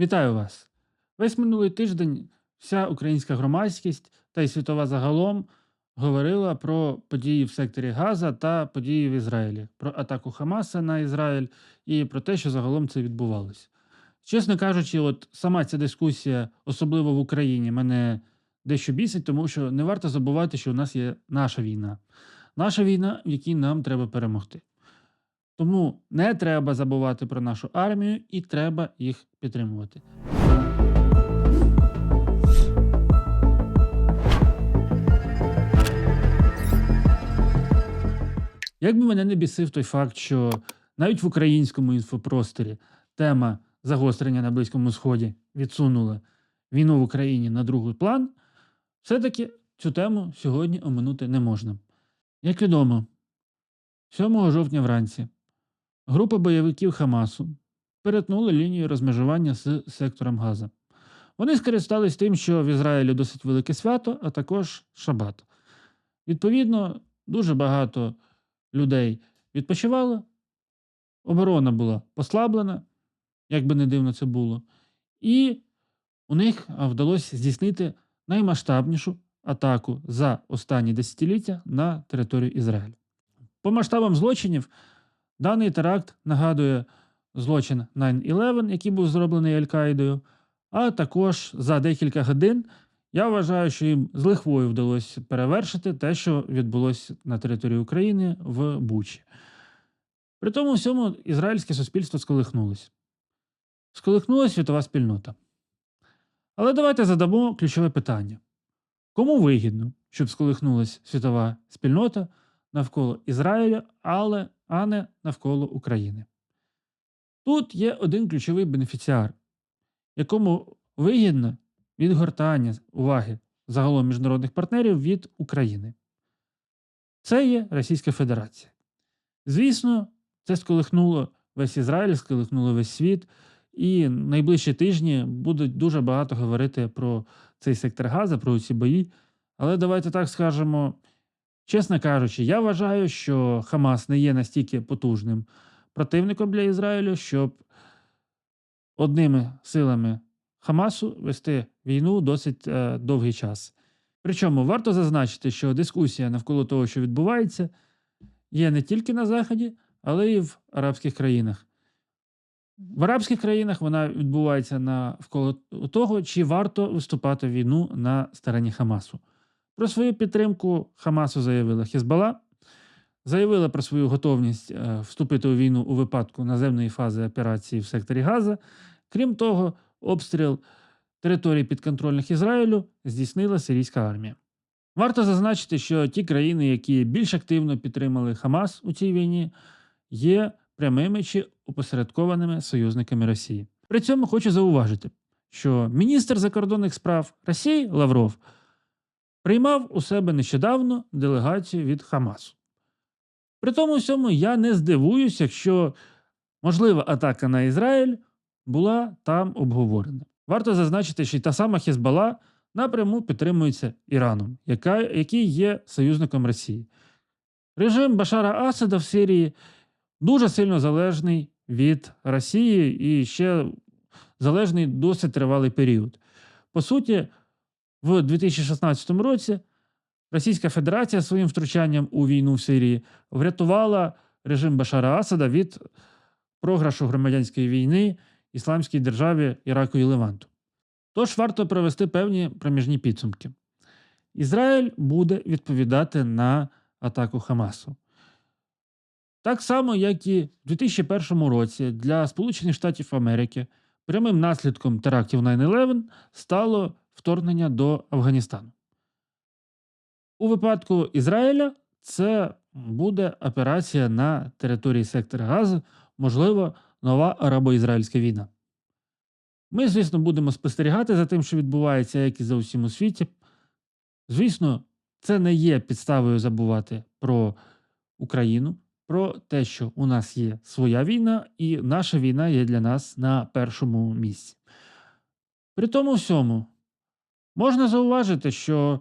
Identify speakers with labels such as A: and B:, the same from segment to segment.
A: Вітаю вас! Весь минулий тиждень вся українська громадськість та й світова загалом говорила про події в секторі Газа та події в Ізраїлі, про атаку Хамаса на Ізраїль і про те, що загалом це відбувалося. Чесно кажучи, от сама ця дискусія, особливо в Україні, мене дещо бісить, тому що не варто забувати, що у нас є наша війна. Наша війна, в якій нам треба перемогти. Тому не треба забувати про нашу армію і треба їх підтримувати. Як би мене не бісив той факт, що навіть в українському інфопросторі тема загострення на Близькому Сході відсунула війну в Україні на другий план, все-таки цю тему сьогодні оминути не можна. Як відомо, 7 жовтня вранці група бойовиків Хамасу перетнула лінію розмежування з сектором Газа. Вони скористались тим, що в Ізраїлі досить велике свято, а також шабат. Відповідно, дуже багато людей відпочивало, оборона була послаблена, як би не дивно це було, і у них вдалося здійснити наймасштабнішу атаку за останні десятиліття на територію Ізраїлю. По масштабам злочинів даний теракт нагадує злочин 9-11, який був зроблений Аль-Каїдою, а також за декілька годин я вважаю, що їм з лихвою вдалося перевершити те, що відбулося на території України в Бучі. При тому всьому ізраїльське суспільство сколихнулося. Сколихнулася світова спільнота. Але давайте задамо ключове питання: кому вигідно, щоб сколихнулася світова спільнота навколо Ізраїля, але а не навколо України? Тут є один ключовий бенефіціар, якому вигідно відгортання уваги загалом міжнародних партнерів від України. Це є Російська Федерація. Звісно, це сколихнуло весь Ізраїль, сколихнуло весь світ, і найближчі тижні будуть дуже багато говорити про цей сектор Газа, про ці бої. Але давайте так скажемо, чесно кажучи, я вважаю, що Хамас не є настільки потужним противником для Ізраїлю, щоб одними силами Хамасу вести війну досить е, довгий час. Причому варто зазначити, що дискусія навколо того, що відбувається, є не тільки на Заході, але й в арабських країнах. В арабських країнах вона відбувається навколо того, чи варто виступати в війну на стороні Хамасу. Про свою підтримку Хамасу заявила Хізбала, заявила про свою готовність е, вступити у війну у випадку наземної фази операції в секторі Газа. Крім того, обстріл територій підконтрольних Ізраїлю здійснила сирійська армія. Варто зазначити, що ті країни, які більш активно підтримали Хамас у цій війні, є прямими чи опосередкованими союзниками Росії. При цьому хочу зауважити, що міністр закордонних справ Росії Лавров приймав у себе нещодавно делегацію від Хамасу. При тому всьому я не здивуюся, якщо можлива атака на Ізраїль була там обговорена. Варто зазначити, що й та сама Хезбала напряму підтримується Іраном, яка, який є союзником Росії. Режим Башара Асада в Сирії дуже сильно залежний від Росії і ще залежний досить тривалий період. По суті, в 2016 році Російська Федерація своїм втручанням у війну в Сирії врятувала режим Башара Асада від програшу громадянської війни Ісламській державі Іраку і Леванту. Тож варто провести певні проміжні підсумки. Ізраїль буде відповідати на атаку Хамасу. Так само, як і в 2001 році для Сполучених Штатів Америки прямим наслідком терактів 9-11 стало вторгнення до Афганістану. У випадку Ізраїля це буде операція на території сектора Газу, можливо, нова арабо-ізраїльська війна. Ми, звісно, будемо спостерігати за тим, що відбувається, як і за усім у світі. Звісно, це не є підставою забувати про Україну, про те, що у нас є своя війна, і наша війна є для нас на першому місці. При тому всьому можна зауважити, що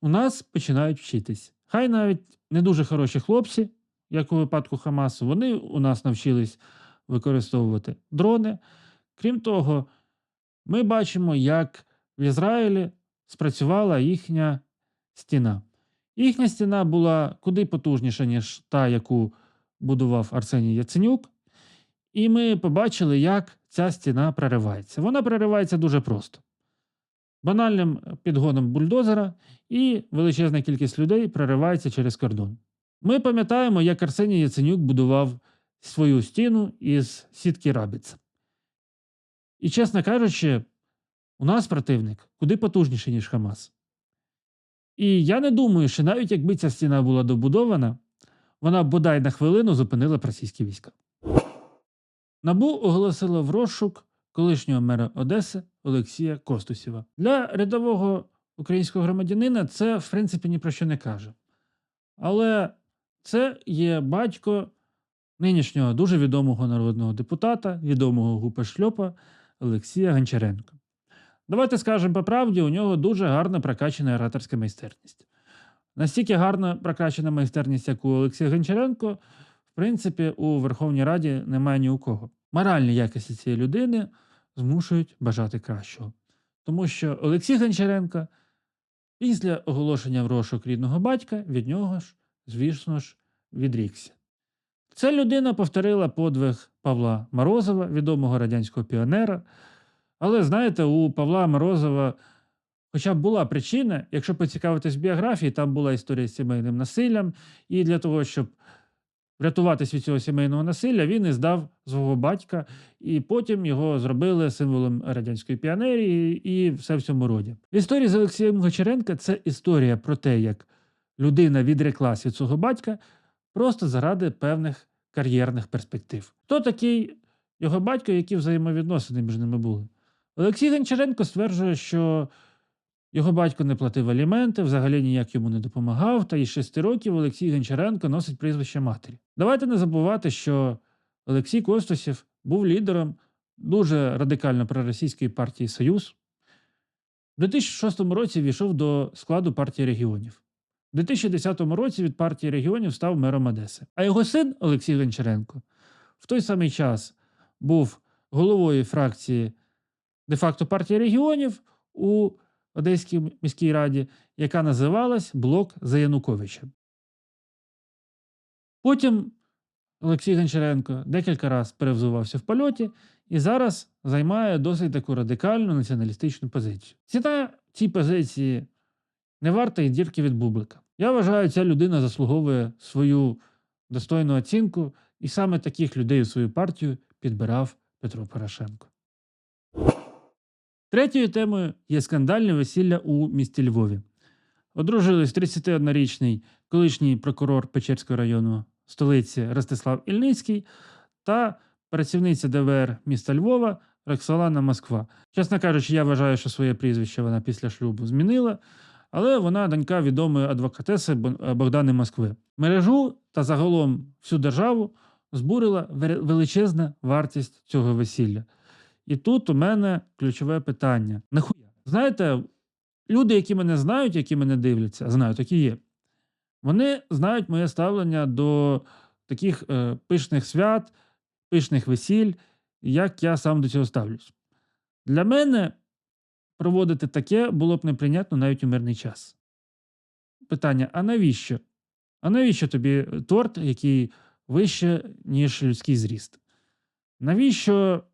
A: у нас починають вчитись. Хай навіть не дуже хороші хлопці, як у випадку Хамасу, вони у нас навчились використовувати дрони. Крім того, ми бачимо, як в Ізраїлі спрацювала їхня стіна. Їхня стіна була куди потужніша, ніж та, яку будував Арсеній Яценюк. І ми побачили, як ця стіна проривається. Вона проривається дуже просто. Банальним підгоном бульдозера і величезна кількість людей проривається через кордон. Ми пам'ятаємо, як Арсеній Яценюк будував свою стіну із сітки Рабіца. І, чесно кажучи, у нас противник куди потужніший, ніж Хамас. І я не думаю, що навіть якби ця стіна була добудована, вона бодай на хвилину зупинила б російські війська. Набу оголосило в розшук колишнього мера Одеси Олексія Костусєва. Для рядового українського громадянина це, в принципі, ні про що не каже. Але це є батько нинішнього дуже відомого народного депутата, відомого гупа шльопа Олексія Гончаренка. Давайте скажемо по правді, у нього дуже гарно прокачана ораторська майстерність. Настільки гарно прокачана майстерність, як у Олексія Гончаренко, в принципі, у Верховній Раді немає ні у кого. Моральні якості цієї людини змушують бажати кращого. Тому що Олексій Гончаренко після оголошення в розшук рідного батька від нього ж, звісно ж, відрікся. Ця людина повторила подвиг Павла Морозова, відомого радянського піонера. Але знаєте, у Павла Морозова хоча б була причина, якщо поцікавитись біографії, там була історія з сімейним насиллям, і для того, щоб врятуватись від цього сімейного насилля, він і здав свого батька, і потім його зробили символом радянської піонерії і все в цьому роді. В історії з Олексієм Гочаренка це історія про те, як людина відреклась від свого батька просто заради певних кар'єрних перспектив. Хто такий його батько, які взаємовідносини між ними були? Олексій Гончаренко стверджує, що його батько не платив аліменти, взагалі ніяк йому не допомагав, та із шести років Олексій Гончаренко носить прізвище матері. Давайте не забувати, що Олексій Костусєв був лідером дуже радикально проросійської партії Союз. У 2006 році війшов до складу партії регіонів. У 2010 році від партії регіонів став мером Одеси. А його син Олексій Гончаренко в той самий час був головою фракції де-факто партії регіонів у Одеській міській раді, яка називалась Блок за Януковича. Потім Олексій Гончаренко декілька разів перевзувався в польоті і зараз займає досить таку радикальну націоналістичну позицію. Ціна цій позиції не варта і дірки від бублика. Я вважаю, ця людина заслуговує свою достойну оцінку, і саме таких людей у свою партію підбирав Петро Порошенко. Третьою темою є скандальне весілля у місті Львові. Одружились 31-річний колишній прокурор Печерського району столиці Ростислав Ільницький та працівниця ДВР міста Львова Роксолана Москва. Чесно кажучи, я вважаю, що своє прізвище вона після шлюбу змінила, але вона донька відомої адвокатеси Богдани Москви. Мережу та загалом всю державу збурила величезна вартість цього весілля. І тут у мене ключове питання. Нахуя? Знаєте, люди, які мене знають, які мене дивляться, знаю, такі є. Вони знають моє ставлення до таких е, пишних свят, пишних весіль, як я сам до цього ставлюсь. Для мене проводити таке було б неприйнятно навіть у мирний час. Питання: а навіщо? А навіщо тобі торт, який вище, ніж людський зріст? Навіщо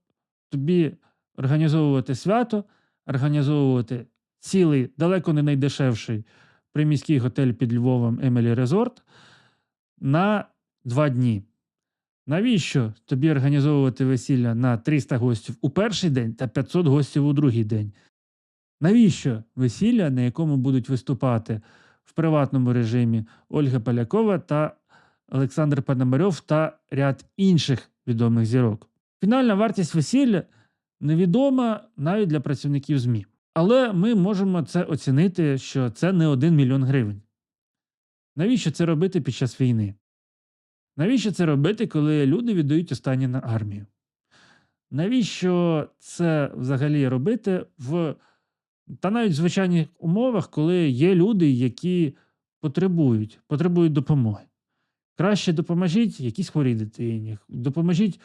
A: тобі організовувати свято, організовувати цілий, далеко не найдешевший приміський готель під Львовом Емелі Резорт на два дні. Навіщо тобі організовувати весілля на 300 гостів у перший день та 500 гостів у другий день? Навіщо весілля, на якому будуть виступати в приватному режимі Ольга Полякова та Олександр Пономарьов та ряд інших відомих зірок? Фінальна вартість весілля невідома навіть для працівників ЗМІ. Але ми можемо це оцінити, що це не 1 мільйон гривень. Навіщо це робити під час війни? Навіщо це робити, коли люди віддають останнє на армію? Навіщо це взагалі робити в та навіть в звичайних умовах, коли є люди, які потребують, потребують допомоги? Краще допоможіть якійсь хворій дитині, допоможіть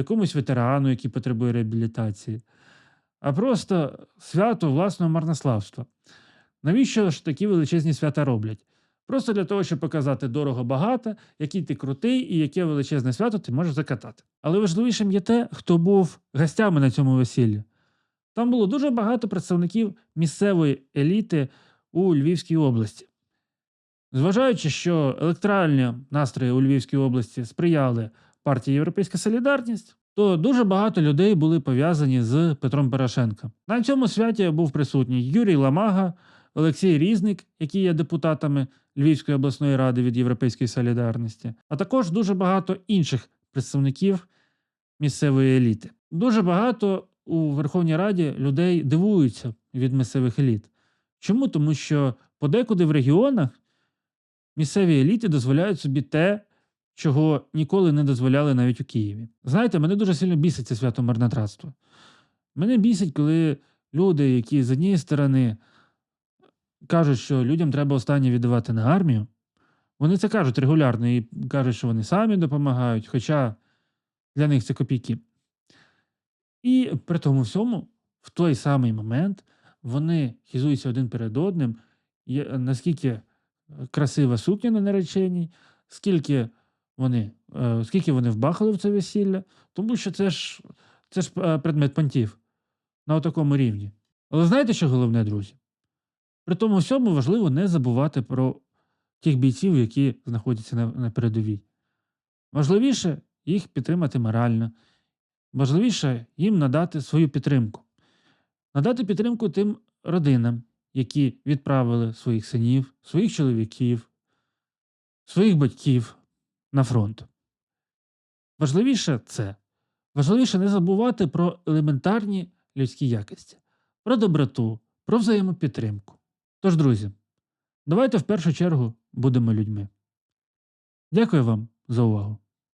A: якомусь ветерану, який потребує реабілітації. а просто свято власного марнославства. Навіщо ж такі величезні свята роблять? Просто для того, щоб показати дорого багато, який ти крутий і яке величезне свято ти можеш закатати. Але важливішим є те, хто був гостями на цьому весіллі. Там було дуже багато представників місцевої еліти у Львівській області. Зважаючи, що електоральні настрої у Львівській області сприяли партії Європейська Солідарність, то дуже багато людей були пов'язані з Петром Порошенком. На цьому святі був присутній Юрій Ламага, Олексій Різник, які є депутатами Львівської обласної ради від Європейської солідарності, а також дуже багато інших представників місцевої еліти. Дуже багато у Верховній Раді людей дивуються від місцевих еліт. Чому? Тому що подекуди в регіонах місцеві еліти дозволяють собі те, чого ніколи не дозволяли навіть у Києві. Знаєте, мене дуже сильно бісить це свято марнотратства. Мене бісить, коли люди, які з однієї сторони кажуть, що людям треба останнє віддавати на армію, вони це кажуть регулярно і кажуть, що вони самі допомагають, хоча для них це копійки. І при тому всьому, в той самий момент вони хизуються один перед одним, наскільки красива сукня на нареченій, скільки вони, е, скільки вони вбахали в це весілля, тому що це ж, це ж е, предмет понтів на такому рівні. Але знаєте, що головне, друзі? При тому всьому важливо не забувати про тих бійців, які знаходяться на, на передовій. Важливіше їх підтримати морально, важливіше їм надати свою підтримку, надати підтримку тим родинам, які відправили своїх синів, своїх чоловіків, своїх батьків на фронт. Важливіше це. Важливіше не забувати про елементарні людські якості, про доброту, про взаємопідтримку. Тож, друзі, давайте в першу чергу будемо людьми. Дякую вам за увагу.